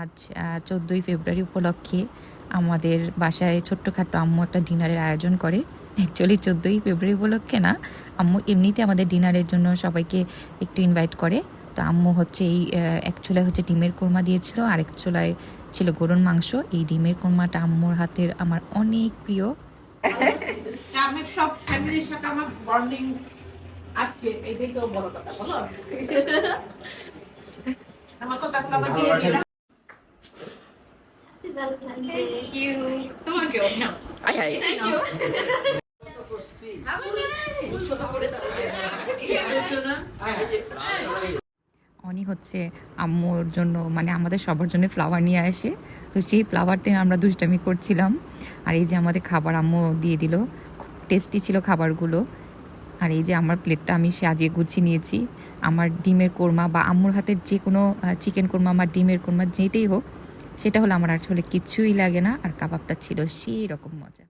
আজ চোদ্দোই ফেব্রুয়ারি উপলক্ষে আমাদের বাসায় ছোট্টখাটো আম্মু একটা ডিনারের আয়োজন করে। অ্যাকচুয়ালি চোদ্দোই ফেব্রুয়ারি উপলক্ষে না, আম্মু এমনিতে আমাদের ডিনারের জন্য সবাইকে একটু ইনভাইট করে। তো আম্মু হচ্ছে এই এক চুলায় হচ্ছে ডিমের কোরমা দিয়েছিল আর এক চুলায় ছিল গরুর মাংস। এই ডিমের কোরমাটা আম্মুর হাতের আমার অনেক প্রিয়। বন্ডিং আজকে বড় কথা, বলো? আমার কথাগুলো আবার দিয়ে দিলাম অনি হচ্ছে আম্মুর জন্য মানে আমাদের সবার জন্য ফ্লাওয়ার নিয়ে আসে। তো সেই ফ্লাওয়ারটা আমরা দুষ্টামি করছিলাম। আর এই যে আমাদের খাবার আম্মু দিয়ে দিল, খুব টেস্টি ছিল খাবারগুলো। আর এই যে আমার প্লেটটা আমি সাজিয়ে গুছিয়ে নিয়েছি। আমার ডিমের কোরমা বা আম্মুর হাতের যে কোনো চিকেন কোরমা বা ডিমের কোরমা যেটাই হোক সেটা হলো আমার আসলে কিছুই লাগে না আর কাবাবটা ছিল সেই রকম মজা।